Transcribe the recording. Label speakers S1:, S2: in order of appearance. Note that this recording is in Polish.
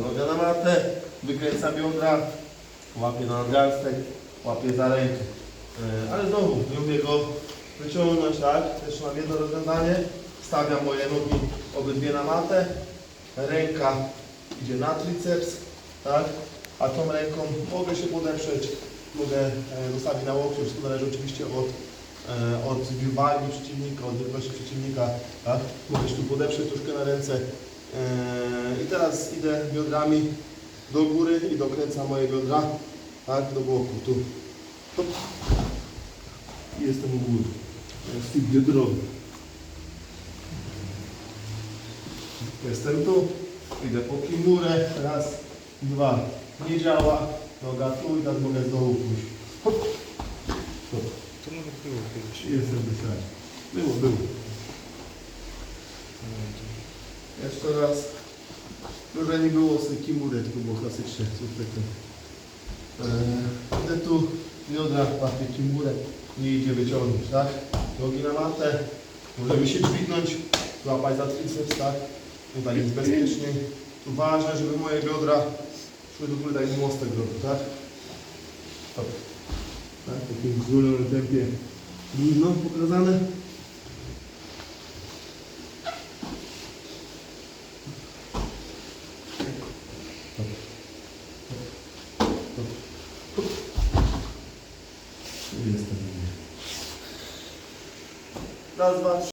S1: Nogę na matę, wykręca biodra, łapie na nadgarstek, łapie za rękę. E, Ale znowu, umiem go wyciągnąć, tak? Też mam jedno rozwiązanie. Stawiam moje nogi obydwie na matę. Ręka idzie na triceps, tak? A tą ręką mogę się podeprzeć, mogę e, zostawić na łokciu, wszystko zależy oczywiście od, e, od wagi przeciwnika, od wielkości przeciwnika, tak? Mogę się tu podeprzeć troszkę na ręce. E, I teraz idę biodrami do góry i dokręcam moje biodra, tak? Do boku, tu. Hop. I jestem u góry. Steve biodrowy. Jestem tu, idę po kimurę, raz, dwa, nie działa, noga tu i teraz mogę z dołu pójść. Hop. Hop.
S2: To nawet było kiedyś.
S1: Jestem wysiadł. Było, było. Jeszcze raz. Może nie było z kimury, tylko było klasyczne, coś takiego. Eee, tu, biodra, łapię kimurę, nie idzie wyciągnąć, tak? Nogi na matę, możemy się dźwignąć, złapać za triceps, tak? Tutaj jest bezpieczniej. Tu ważne, żeby moje biodra szły do góry, tak jak mostek robił, tak? Stop. Tak, w takim zwolnionym tempie luźno pokazane. Jestem. Raz, dwa, trzy.